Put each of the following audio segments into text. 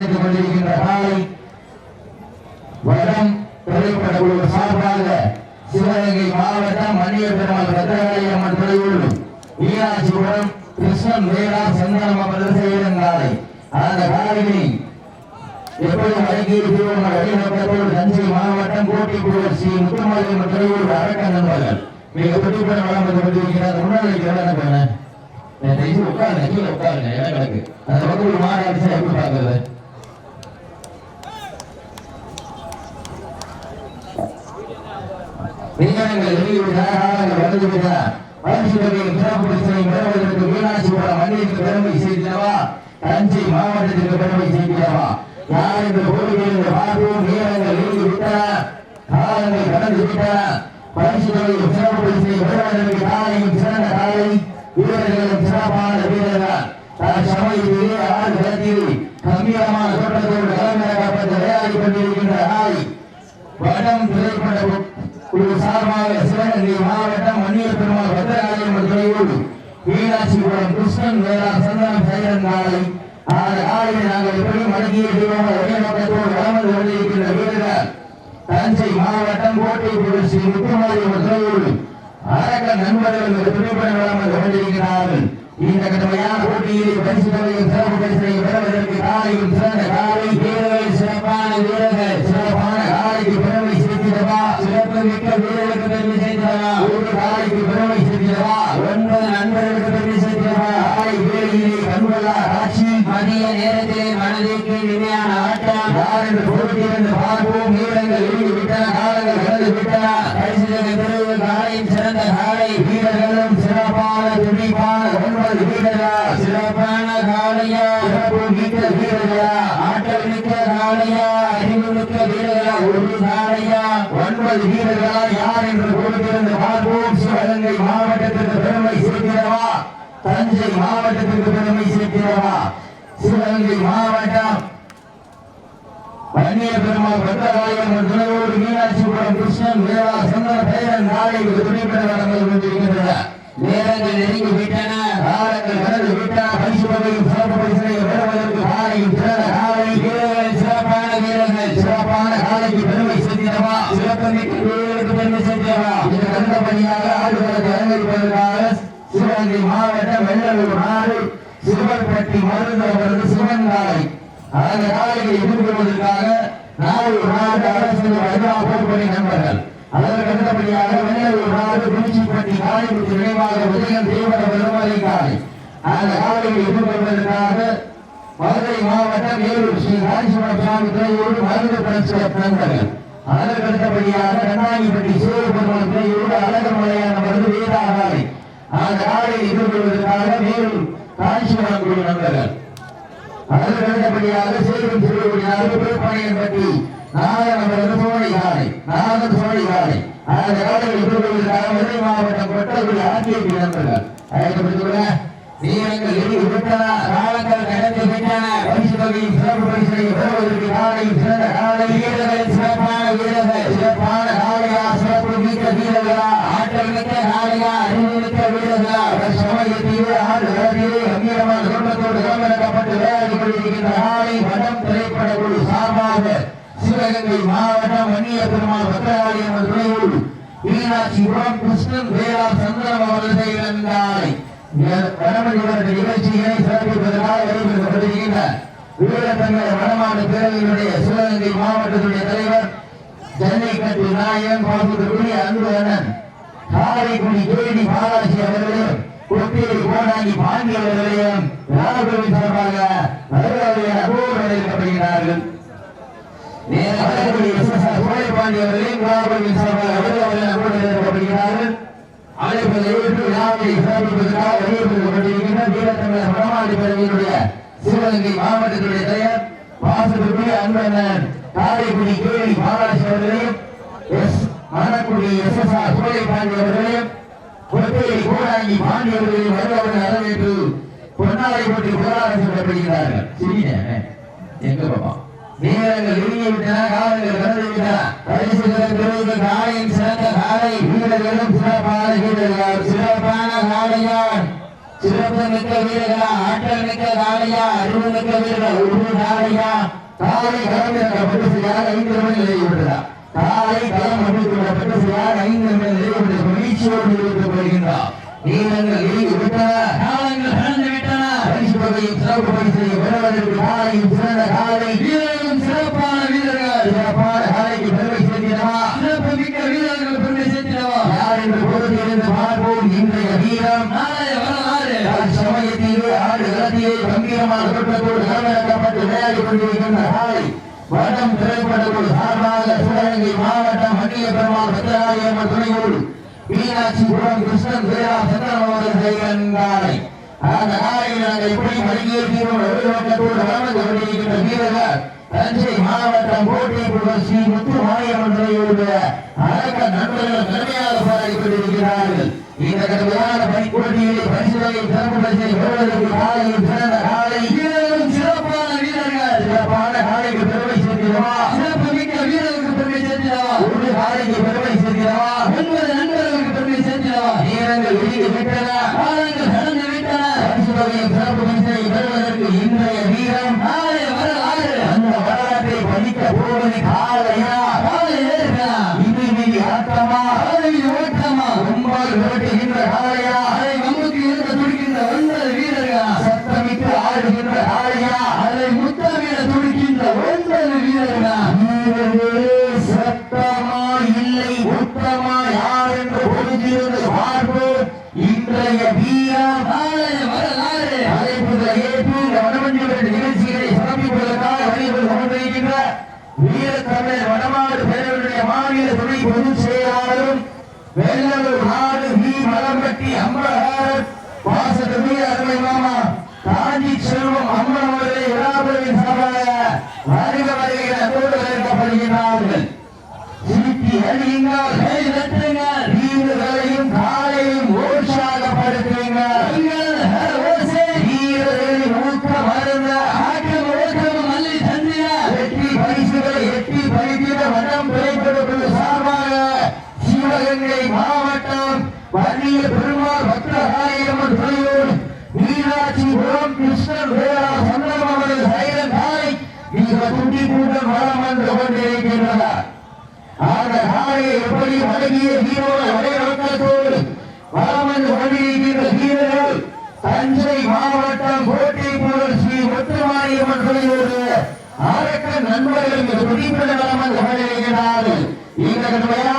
நடந்து கொண்டிருக்கின்ற காலை வடம் திரைப்பட குழு சார்பாக சிவகங்கை மாவட்டம் பெருமாள் பத்திரகாளி அம்மன் துறையூர் கிருஷ்ணன் வேளா அமர்ந்து செய்யும் காலை அந்த காலையை வழிநோக்கத்தோடு தஞ்சை மாவட்டம் ஸ்ரீ துறையூர் அரக்க நண்பர்கள் மிக வளம் வந்து கொண்டிருக்கிறார். உட்காருங்க கீழே உட்காருங்க இடம் கிடக்கு அந்த பக்கம் ஒரு எப்படி பார்க்கறது. விஞ்ஞானங்கள் வெளியிடுகிறார்கள் வந்துவிட்டார் பரிசுகளின் சிறப்பு பரிசனை பெறுவதற்கு மீனாட்சிபுரம் மண்ணிற்கு பெருமை செய்கிறவா தஞ்சை மாவட்டத்திற்கு பெருமை செய்கிறவா யார் என்று போடுகிறது பார்ப்போம் வீரர்கள் வெளியிட்டன காலங்கள் கடந்து விட்டன. பரிசுகளின் சிறப்பு பரிசனை பெறுவதற்கு காலையும் சிறந்த காலை வீரர்களும் சிறப்பான வீரர்கள். தற்சமயத்திலே ஆறு களத்தில் கம்பீரமான தோட்டத்தோடு கலந்து விளையாடி கொண்டிருக்கின்ற நாய் வடம் திரைப்பட குழு சார்பாக சிவகங்கை மாவட்டம் மணியர் பெருமாள் பத்திரகாளியம் துறையோடு மீனாட்சிபுரம் கிருஷ்ணன் வேளா சந்தனம் சைரன் காலை ஆறு ஆலையை நாங்கள் எப்படி மடங்கிய தெய்வமாக ஒரே நோக்கத்தோடு வளர்ந்து கொண்டிருக்கின்ற வீரர்கள். தஞ்சை மாவட்டம் கோட்டை குழு ஸ்ரீ முத்துமாரியம்மன் துறையோடு அரக்க நண்பர்கள் துணைப்பட வளர்ந்து கொண்டிருக்கிறார்கள் இந்த கடுமையான பரிசு தொகையும் சிறப்பு பெறுவதற்கு காலையும் சிறந்த காலை வீரர்கள் சிறப்பான வீரர்கள் சிறப்பான காலைக்கு பெருமை செய்தவா சிறப்பு மிக்க வீரர்களுக்கு பெருமை செய்தவா ஒரு தாய்க்கு பெருமை செய்தவா ஒன்பது நண்பர்களுக்கு பெருமை செய்தவா தாய் வேலையிலே கண்கொள்ளா காட்சி மதிய நேரத்திலே மனதிற்கு இனிமையான ஆட்டம் யார் என்று போட்டியிருந்து பார்ப்போம். வீரர்கள் எழுதி விட்டன காலங்கள் கடந்து விட்டன பரிசுகளை பெறுவது காலையும் சிறந்த காலை வீரர்களும் சிறப்பான துடிப்பான ஒன்பது வீரர்களா சிறப்பான காளையா சிறப்பு மிக்க வீரர்களா ஆற்றல் மிக்க காளையா அறிவு மிக்க வீரர்களா ஒரு காளையா ஒன்பது வீரர்களா யார் என்று கொடுத்திருந்து பார்ப்போம் சிவகங்கை மாவட்டத்திற்கு பெருமை சேர்க்கிறவா தஞ்சை மாவட்டத்திற்கு பெருமை சேர்க்கிறவா சிவகங்கை மாவட்டம் வன்னிய பெருமாள் பக்தராயம் துணையோடு மீனாட்சிபுரம் கிருஷ்ணன் வேளா சந்திர பேரன் நாளை துணைப்பட நடந்து கொண்டிருக்கின்றன நேரங்கள் நெருங்கி விட்டன காலங்கள் கடந்து விட்டன பரிசு வகையும் சிறப்பு பரிசனை பெறுவதற்கு காலையும் சிறந்த காலை. வீரர்கள் சிறப்பான வீரர்கள். சிறப்பான காலைக்கு பெருமை சேர்த்திடவா சிறப்பு மிக்க வீரர்களுக்கு பெருமை சேர்த்திடவா இதற்கு அடுத்தபடியாக ஆடுகளுக்கு அலங்கரிப்பதற்காக சிவகங்கை மாவட்டம் வெள்ளலூர் நாடு சிறுவன்பட்டி மருந்தவரது சிவன் காலை. அந்த காலையை எதிர்கொள்வதற்காக நாடு அரசு போக்குவரத்து நண்பர்கள். அதற்கு அடுத்தபடியாக வெள்ளலூர் நாடு குறிச்சிப்பட்டி காலைக்குடி நினைவாக உதயம் தேவர பெருமாளை காலை அந்த காலையை எதிர்கொள்வதற்காக மதுரை மாவட்டம் வேலூர் ஸ்ரீ ராஜேஸ்வர சுவாமி துறையோடு மருந்து பரிசு நண்பர்கள். அதற்கு அடுத்தபடியாக கண்ணாடிப்பட்டி சிவரு துறையோடு அழகர் மலையான மருந்து வீராகாலை அந்த காலையை எதிர்கொள்வதற்காக வேலூர் ராஜேஸ்வரம் குழு நண்பர்கள். அதற்கு அடுத்தபடியாக சேரும் திருவிழாவில் திருப்பணியன் பற்றி நாகநகரது சோழி காலை நாகன் சோழி காலை அந்த காலையில் எதிர்கொள்வதற்காக மதுரை மாவட்டம் கொட்டகுடி ஆட்சியை நண்பர்கள் அழைக்கப்படுகிற வீரங்கள் எழுதி விட்டன காலங்கள் கடந்து விட்டன பரிசு தொகையும் சிறப்பு பரிசனை பெறுவதற்கு காலையும் சிறந்த காலை வீரர்கள் சிறப்பான வீரர்கள் சிறப்பான சிவகங்கை மாவட்டம் வன்னிய பெருமாள் பத்திரகாளியம்மன் துணையோடு மீனாட்சிபுரம் கிருஷ்ணன் வேளாண் சந்திரம் அவர்கள் செய்கிறாய் வடமொழி நிகழ்ச்சியினை சிறப்பிப்பதற்காக வீரத்தங்களை வடமாடு பேரவையினுடைய சிவகங்கை மாவட்டத்துடைய தலைவர் ஜல்லிக்கட்டு நாயகன் பாசுக்குரிய அன்பு காரைக்குடி கேடி பாலாஜி அவர்களையும் கொத்தேரி கோடாங்கி பாண்டி அவர்களையும் சார்பாக சிவகங்கை மாவட்டத்துடைய தலைவர் பாசுக்குரிய அன்பு காரைக்குடி கேடி பாலாஜி அவர்களையும் S. Manakudi S S R Cholai Pandi அவர்களையும் கொத்தேரி கோடாங்கி பாண்டி அவர்களையும் வருவர்கள் வரவேற்று பொன்னாரை பற்றி புகழாரம் சொல்லப்படுகிறார்கள் சிறிய எங்க பாப்பா வீரர்கள் வெளியே விட்டன காலங்கள் கடந்து விட்டன பரிசுகள் பெறுவது காலையின் சிறந்த காலை வீரர்களும் சிறப்பான வீரர்கள் சிறப்பான காலையான் சிறப்பு மிக்க வீரர்களா ஆற்றல் மிக்க காளையா அறிவு மிக்க வீரர்கள் ஒரு காளையா. காலை களம் பரிசு யார் ஐந்து மணி நிலையுள்ளதா காலை களம் அமைத்துள்ள யார் ஐந்து மணி நிலையுள்ள மகிழ்ச்சியோடு நிறுத்தப்படுகின்றார் நீளங்கள் எய்து காலங்கள் கடந்து பரிசு தொகையும் சிறப்பு பெறுவதற்கு காலையும் சிறந்த காலை சிறப்பான வீரர்கள் சிறப்பான காலைக்கு பெருமை சேர்த்தினவா சிறப்பு மிக்க வீரர்கள் பெருமை சேர்த்தினவா யார் என்று பொறுத்திருந்து பார்ப்போம் இன்றைய வீரம் நாளைய வரலாறு சமயத்திலே ஆடு களத்திலே கம்பீரமான தோற்றத்தோடு களமிறக்கப்பட்டு விளையாடி கொண்டிருக்கின்ற வடம் திரைப்படத்தோடு சார்பாக சிவகங்கை மாவட்டம் மணிய பெருமாள் பத்திராயம்மன் துணையோடு மீனாட்சிபுரம் கிருஷ்ணன் பேரா சந்திரமோகன் செய்கின்றாரை அந்த காலையில் நாங்கள் எப்படி மணிகேற்றோடு நோக்கத்தோடு வளர்ந்து கொண்டிருக்கின்ற வீரர்கள் தஞ்சை மாவட்டம் கோட்டை புகழ் ஸ்ரீ முத்து மாரியம்மன் துறையுடைய அழக நண்பர்கள் கடுமையாக பாடி கொண்டிருக்கிறார்கள் இந்த கடுமையான பணிப்போட்டியிலே பரிசுகளை சிறப்பு பரிசை பெறுவதற்கு காலையில் சிறந்த காலை நேரங்கள் ஒதுக்கி விட்டன காலங்கள் கடந்து விட்டன சிறப்பு மனிதனை பெறுவதற்கு இன்றைய வீரம் பொதுச் செயலாளரும் வெள்ளலூர் நாடு வி மலம்பட்டி அம்பலகாரர் வாசகமீர அருமை மாமா காஞ்சி செல்வம் அம்மன் அவர்களை விழாபுரியின் சார்பாக வருக வருகிற அன்போடு வரவேற்கப்படுகிறார்கள். சிரித்தி அழியுங்கள் கை தட்டுங்கள் வீரர்களையும் காலையும் சிவகங்கை மாவட்டம் வன்னிய பெருமாள் பத்திரகாளியம்மன் துறையோடு மீனாட்சிபுரம் கிருஷ்ணன் வேளா சந்திரம் அவரது சைலன் காலை மிக துண்டி கூட்டம் வளம் என்று கொண்டிருக்கின்றனர் அந்த காலையை எப்படி வழங்கிய ஹீரோட வரைநோக்கத்தோடு வளம் வந்து கொண்டிருக்கின்ற ஹீரர்கள் தஞ்சை மாவட்டம் கோட்டை புகழ் ஸ்ரீ முத்துமாரியம்மன் துறையோடு ஆரக்க நண்பர்கள் துடிப்பட வளம் வந்து கொண்டிருக்கிறார்கள். இந்த கடுமையான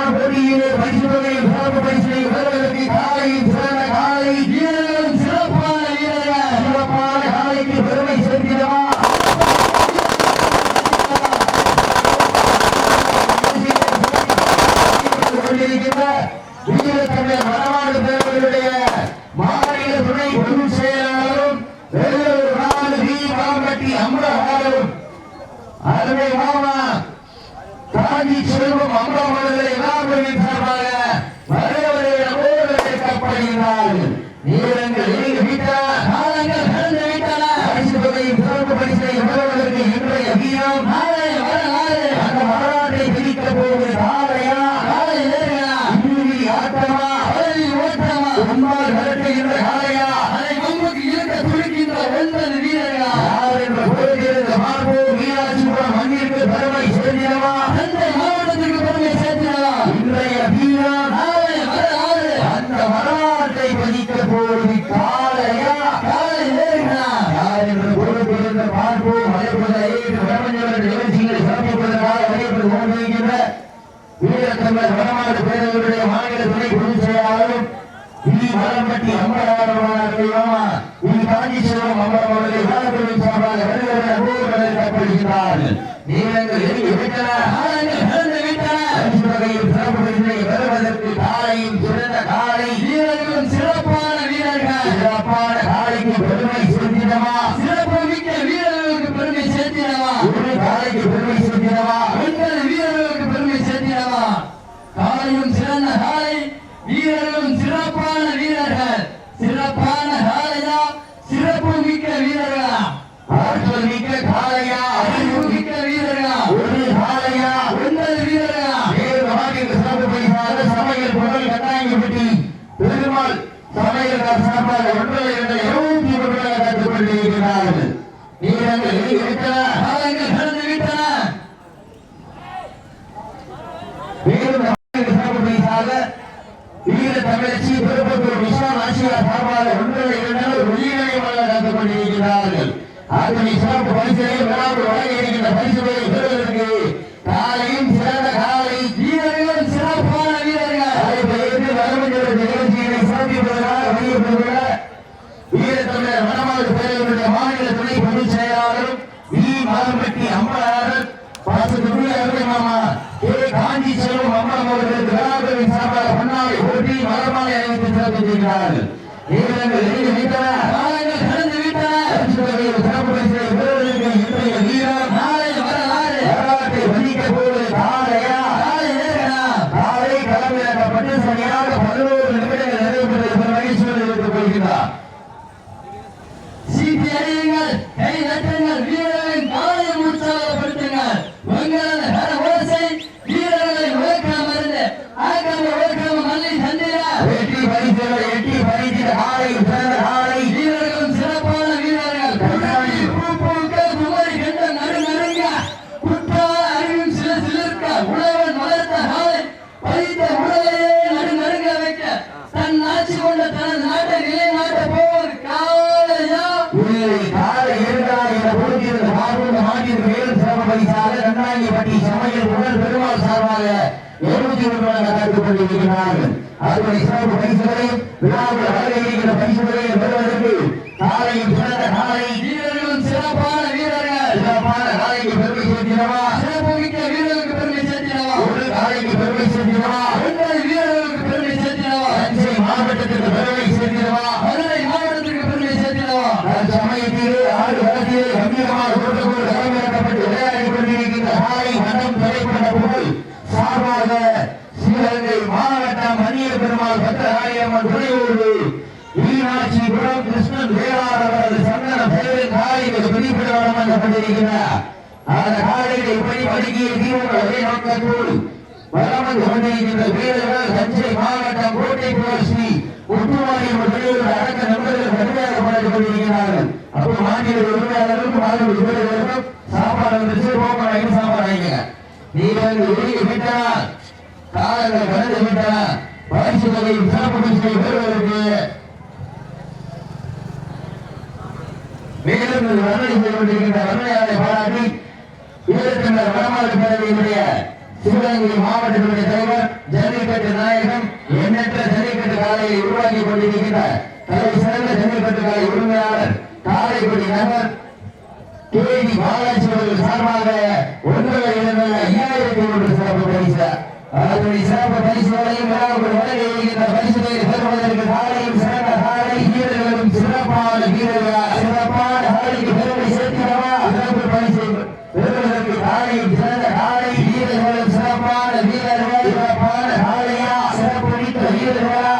Yeah. தமிழச்சி பெரும்பத்தூர் விஷால் சார்பாக ஒன்றரை இரண்டு வெளியிலையுமாக நடந்து கொண்டிருக்கிறார்கள் அதனை சிறப்பு பரிசுகளை விழாவில் வழங்க இருக்கின்ற பரிசுகளை பெறுவதற்கு காலையும் சிறந்த காலை வீரர்கள் சிறப்பான வீரர்கள் அதை பெயர்ந்து வரவேண்டிய நிகழ்ச்சிகளை சிறப்பிப்பதற்காக வெளியிட்டுள்ள வீரத்தமிழர் வனமாடு பேரவருடைய மாநில துணை பொதுச் செயலாளரும் வி மாதம்பட்டி அம்மனாளர் பாசத்துக்குரிய அருமை மாமா கே காஞ்சி செல்வம் அம்மன் அவர்களுக்கு விழாக்களின் சார்பாக பொன்னாலை ஓட்டி மலர்மாலை அணிவித்து சிறப்பு செய்கிறார்கள் வீரர்கள் நெருங்கி விட்டன காலங்கள் கடந்து விட்டன பரிசுத்தொகையில் சிறப்பு பரிசுகளை பெறுவதற்கு இன்றைய வீரர் நாளை வரலாறு வரலாற்றை வகிக்க போவது காலையா காலை நேரனா காலை களமிறக்கப்பட்டு சரியாக பதினோரு நிமிடங்கள் நிறைவேற்றுவது பெரும் மகிழ்ச்சியோடு இருந்துக் கொள்கிறார் சீட்டி அடியுங்கள் கை தட்டுங்கள் வீரர்களின் காலை உற்சாகப்படுத்துங்கள் உங்களது கர ஓசை வீரர்களை உழைக்காம இருந்து ஆக்காம உழைக்காம மல்லி சந்திர வெற்றி பரிசுகள் எட்டி பரிசு காலை சிறந்த காலை வீரர்களும் சிறப்பான வீரர்கள் கண்ணாடி பூ பூக்க குமரி கண்ட நடு நடுங்க குற்றால அறிவும் சில சிலிர்க்க உழவன் வளர்த்த காலை பதித்த உடலையே நடு நடுங்க வைக்க தன் ஆட்சி கொண்ட தனது நாட்டை நிலைநாட்ட போவது காலையா காலை இருந்தால் என பொறுத்திருந்த பார்வந்த மாட்டிற்கு மேலும் சிறப்பு பரிசாக ரண்டாங்கிப்பட்டி சமையல் உடல் பெருமாள் சார்பாக எழுபத்தி ஒன்று வழங்க கற்றுக் கொண்டிருக்கிறார்கள் அதுபடி சிறப்பு பரிசுகளை விழாவில் வழங்க இருக்கிற பரிசுகளை பெறுவதற்கு காலையும் சிறந்த காலை. வீரர்களும் சிறப்பான வீரர்கள். சிறப்பான காலைக்கு பெருமை சேர்க்கிறவா? பிடிப்பிடவரம் அந்த தீவிர நோக்கத்தோடு கொண்டிருக்கின்ற வீரர்கள் தஞ்சை மாவட்டம் கோட்டை புரட்சி ஒட்டுமாரியம் வெளியூர் அடக்க நண்பர்கள் கடுமையாக படைத்துக் கொண்டிருக்கிறார்கள். அப்போ மாநில உரிமையாளர்களுக்கும் மாநில வீரர்களுக்கும் சாப்பாடு வந்துச்சு போக்குவரத்து சாப்பாடு நீங்கள் வெளியே விட்டால் காலங்கள் கடந்து விட்டால் சிறப்பு பெறுவதற்கு மேலும் இது வர்ணனை செய்து கொண்டிருக்கின்ற வர்ணனையாளரை பாராட்டி வீரத்தமிழர் வடமாறு பேரவையினுடைய சிவகங்கை மாவட்டத்தினுடைய தலைவர் ஜல்லிக்கட்டு நாயகம் எண்ணற்ற ஜல்லிக்கட்டு காலையை உருவாக்கி கொண்டிருக்கின்ற தலை சிறந்த ஜல்லிக்கட்டு காலை உரிமையாளர் காரைக்குடி நகர் கேடி பாலாஜி அவர்கள் சார்பாக ஒன்றரை இடங்கள் ஐயாயிரத்தி ஒன்று சிறப்பு பரிசு. அதனுடைய சிறப்பு பரிசுகளையும் விழாவுக்கு வழங்க பரிசுகளை பெறுவதற்கு காலையும் சிறந்த காலை வீரர்களும் சிறப்பான வீரர்கள் சிறப்பான காலைக்கு பெருமை சேர்க்கிறவா சிறப்பு பரிசு பெறுவதற்கு காலையும் சிறந்த காலை வீரர்களும் சிறப்பான வீரர்கள் சிறப்பான காலையா சிறப்பு மிக்க வீரர்களா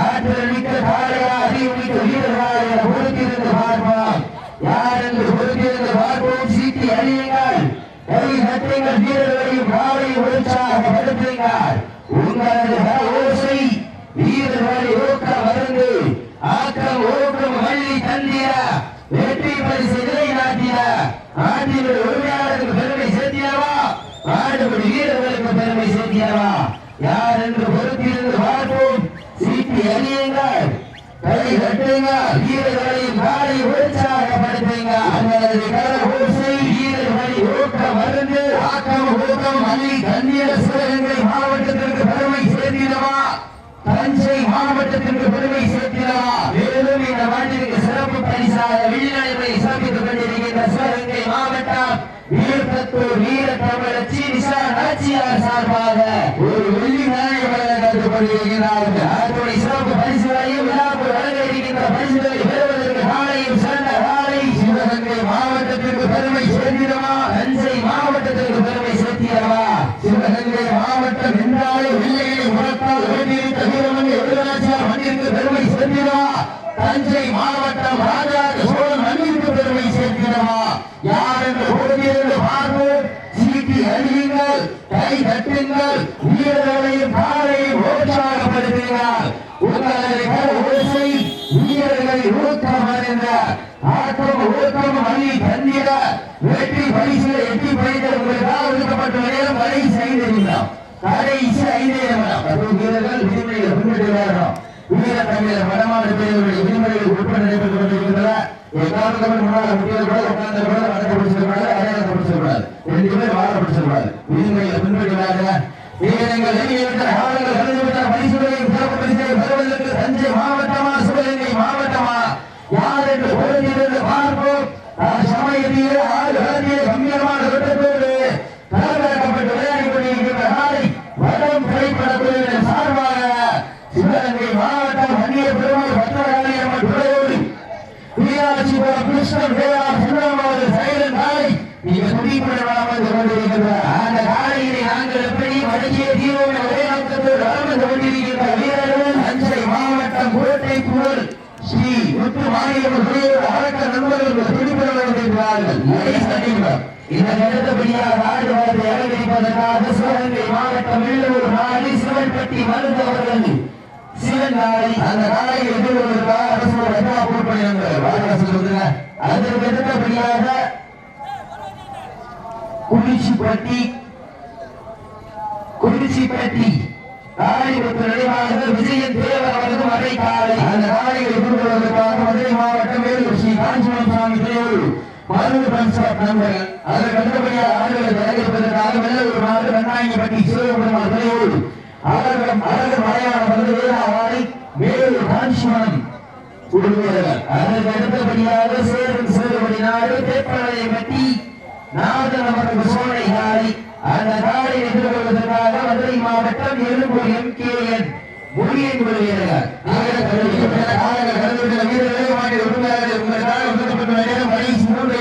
ஆற்றல் மிக்க காலையா அறிவு மிக்க வீரர்களா என பொறுத்திருந்து பார்ப்போம் யார் என்று பொறுத்திருந்து பார்ப்போம் சீட்டி அறியுங்கள் கை நட்டுங்கள் பாவை உற்சாக உற்சாகப்படுத்துங்கள் உங்களது ஓசை வீரர்களை ஊக்க மருந்து ஆக்கம் ஓக்கம் வள்ளி தந்திர வெற்றி பரிசு நிலைநாட்டின ஆண்டினுடைய உரிமையாளருக்கு பெருமை சேர்த்தியவா ஆடுபடி வீரர்களுக்கு பெருமை சேர்த்தியவா யார் என்று பொறுத்திருந்து பார்ப்போம் சீட்டி அறியுங்கள் கை கட்டுங்கள் வீரர்களை காலை உற்சாகப்படுத்துங்கள் உங்களது கரகோசை வீரர்களை ஊக்க மருந்து ஆக்கம் ஊக்கம் அள்ளி தண்ணீர சிவகங்கை மாவட்டத்திற்கு பெருமை சேர்த்திடவா? தஞ்சை மாவட்டத்திற்கு பெருமை சேர்த்திடவா? மேலும் இந்த நாட்டிற்கு சிறப்பு பரிசாக விழிநடைமை சிறப்பித்துக் கொண்டிருக்கின்ற சிவகங்கை மாவட்டம் வீரத்தத்தூர் வீர தமிழச்சி நிஷா நாச்சியார் சார்பாக மாவட்டம் ராஜராஜ சோழன் மண்ணிற்கு பெருமை சேர்த்திடவா யார் என்று பொறுத்திருந்து பார்ப்போம் சீட்டி அறியுங்கள் கை தட்டுங்கள் வீரர்களையும் காலையும் உற்சாகப்படுத்துங்கள் உங்களது கர ஓசை வீரர்களை ஊக்கம் அறிந்த ஆட்டம் ஊக்கம் வழி தந்திட வெற்றி பரிசு எட்டி பறித்த உங்களுக்காக ஒதுக்கப்பட்ட நேரம் கடைசி ஐந்து நிமிடம் கடைசி ஐந்து நிமிடம் பத்து வீரர்கள் விதிமுறைகளை பின்பற்றுகிறார்கள் வீர தமிழர் வடமாநில பிரிவுகளுடைய விதிமுறைகள் உட்பட நடைபெற்றுக் கொண்டிருக்கின்றன எக்காரணத்தோடு முன்னால் முட்டியல் கூட உட்கார்ந்த கூட வடக்கு பிடிச்சிருக்கூடாது ரெண்டு பேர் காலங்கள் கலந்துவிட்ட பரிசுகளையும் சிறப்பு பரிசுகளை பெறுவதற்கு தஞ்சை மாவட்டமா சிவகங்கை மாவட்டமா யார் என்று பொருந்திருந்து பார்ப்போம் சமயத்திலே ஆறு களத்திலே கம்பீரமான வெட்டத்தோடு களமிறக்கப்பட்டு விளையாடி கொண்டிருக்கின்ற நாளை வடம் திரைப்பட குழுவினர் சார்பாக சிவகங்கை மாவட்டம் அந்நிய பெருமாள் பத்திரகாளியம்மன் துறையோடு மீனாட்சிபுரம் கிருஷ்ணன் வேளாண் சுந்தரமாவது சைலன் நாளை நீங்க துடிப்புடன் வளம் வந்து கொண்டிருக்கின்ற அந்த காலையிலே நாங்கள் எப்படி வடக்கிய தீரோவின் ஒரே நோக்கத்தோடு வளம் வந்து கொண்டிருக்கின்ற வீரர்கள் தஞ்சை மாவட்டம் கோட்டை புகழ் ஸ்ரீ முத்து மாநிலம் துறையோடு அடக்க நண்பர்கள் துடிப்புடன் வருகின்றார்கள் இந்த ஆடு வாரத்தை அலங்கரிப்பதற்காக சிவகங்கை மாவட்டம் வெள்ளூர் நாடு சிவன்பட்டி மருத்துவர்கள் சிவன் நாளை அந்த நாளை எதிர்வதற்காக அரசோட பொறுப்பணியாளர்கள் வாழ்க்கை சொல்லுங்க. அதற்கு அடுத்தபடியாக குறிச்சிப்பட்டி குறிச்சிப்பட்டி காளிபுரத்து நினைவாக விஜயன் தேவர் அவரது மறை காலை அந்த காலையை எதிர்கொள்வதற்காக மதுரை மாவட்டம் வேலூர் ஸ்ரீ காஞ்சிபுரம் சுவாமி மருந்து பன்சாப் நண்பர்கள் அதற்கு அடுத்தபடியாக ஆடுகளை தயாரிப்பதற்காக வெள்ளூர் மாவட்டம் வெண்ணாயிப்பட்டி சிவபெருமாள் தலையோடு அவர்கள் அழகு மலையாள வந்து வேளாவாரை வேலூர் காஞ்சிபுரம் அதற்கு அடுத்தபடியாக நாடு பற்றி நாடு நமக்கு சோழை காலை அந்த காலை எதிர்கொள்வதற்காக மதுரை மாவட்டம் Egmore M K N Murugan வீரர்கள் வீரர்களை மாநில உரிமையாளர்கள் உங்களுக்காக ஒதுக்கப்பட்ட கடைசி மூன்று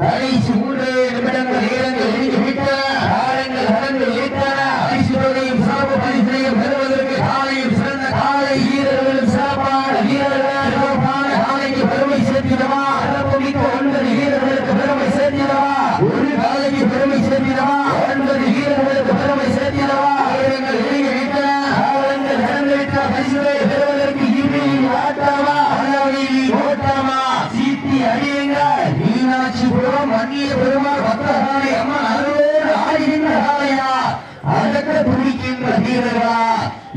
கடைசி மூன்று நிமிடங்கள் நேரங்கள் நெருங்கி விட்டன காலங்கள் கடந்து விட்டன பரிசு தொகையும் சிறப்பு பரிசையும் பெறுவதற்கு காலையும் சிறந்த காலை வீரர்களும் சிறப்பான வீரர்கள் சிறப்பான காலைக்கு பெருமை சேர்த்திடவா சிறப்பு மிக்க ஒன்பது வீரர்களுக்கு பெருமை சேர்த்திடவா ஒரு காலைக்கு பெருமை சேர்த்திடவா ஒன்பது வீரர்களுக்கு பெருமை சேர்த்திடவா வீரர்கள் நெருங்கி விட்டன காலங்கள் கடந்து விட்ட பரிசுகளை பெறுவதற்கு இறுதியில் ஆட்டமா அளவில் ஓட்டமா சீட்டி அடியுங்கள் மீனாட்சிபுரம் அந்நிய பெருமாள் பத்திரகாளி அம்மன் அருளோடு ஆடுகின்ற காளையா அதற்க துடிக்கின்ற வீரர்களா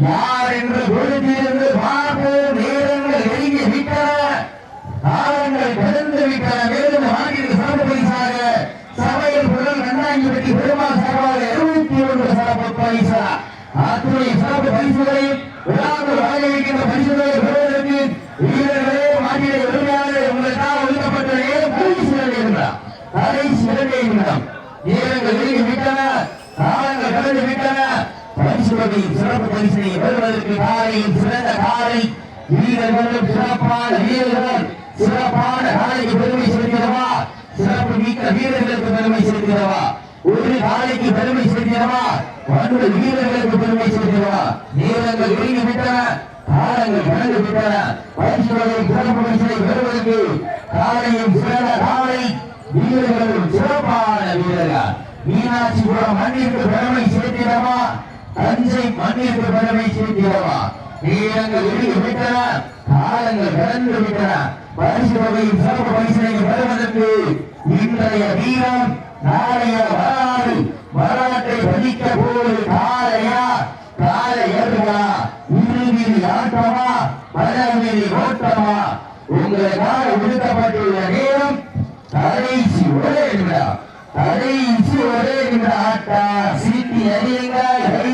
யார் என்று பொழுதிலிருந்து பார்ப்போம் நேரங்கள் நெருங்கி விட்டன காலங்கள் கடந்து விட்டன மேலும் ஆண்டிற்கு சிறப்பு பரிசாக சமையல் பொருள் கண்ணாங்கிப்பட்டி பெருமாள் சார்பாக இருபத்தி ஒன்று சிறப்பு பரிசா அத்துணை சிறப்பு பரிசுகளையும் விழாவில் வழங்கியிருக்கின்ற பரிசுகளை பெறுவதற்கு வீரர்களே மாநில உரிமையாளர் உங்களுக்காக ஒதுக்கப்பட்ட நேரம் கடைசி இரண்டு நிமிடம் கடைசி இரண்டு நிமிடம் நேரங்கள் நெருங்கி விட்டன காலங்கள் கடந்து விட்டன பரிசு வகையில் சிறப்பு பரிசினை பெறுவதற்கு காலையில் சிறந்த காலை. வீரர்களும் சிறப்பான வீரர்கள். சிறப்பான காலைக்கு பெருமை சேர்க்கிறவா? சிறப்பு மிக்க வீரர்களுக்கு பெருமை சேர்க்கிறவா? ஒரு காலைக்கு பெருமை சேர்க்கிறவா? ஒன்பது வீரர்களுக்கு பெருமை சேர்க்கிறவா? வீரர்கள் ஒழுங்கி விட்டன காலங்கள் கடந்து விட்டன பரிசு சிறப்பு பரிசினை பெறுவதற்கு காலையும் சிறந்த காலை. வீரர்களும் சிறப்பான வீரர்கள். மீனாட்சிபுரம் மண்ணிற்கு பெருமை சேர்த்திடவா தஞ்சை மண்ணிற்கு பெருமை சேர்த்திடவா வீரங்கள் இறுதி விட்டன காலங்கள் கடந்து விட்டன. பரிசு வகையில் சிறப்பு பரிசினை பெறுவதற்கு இன்றைய வீரம் நாளைய வரலாறு வரலாற்றை பதிக்க போவது காலையா காலை ஏறுவா? இறுதியில் ஆட்டமா பதவியில் ஓட்டமா உங்களுக்காக ஒதுக்கப்பட்டுள்ள நேரம் கடைசி ஒரே நிமிடம் கடைசி ஒரே ஆட்டா. சீட்டி அறியுங்கள் கை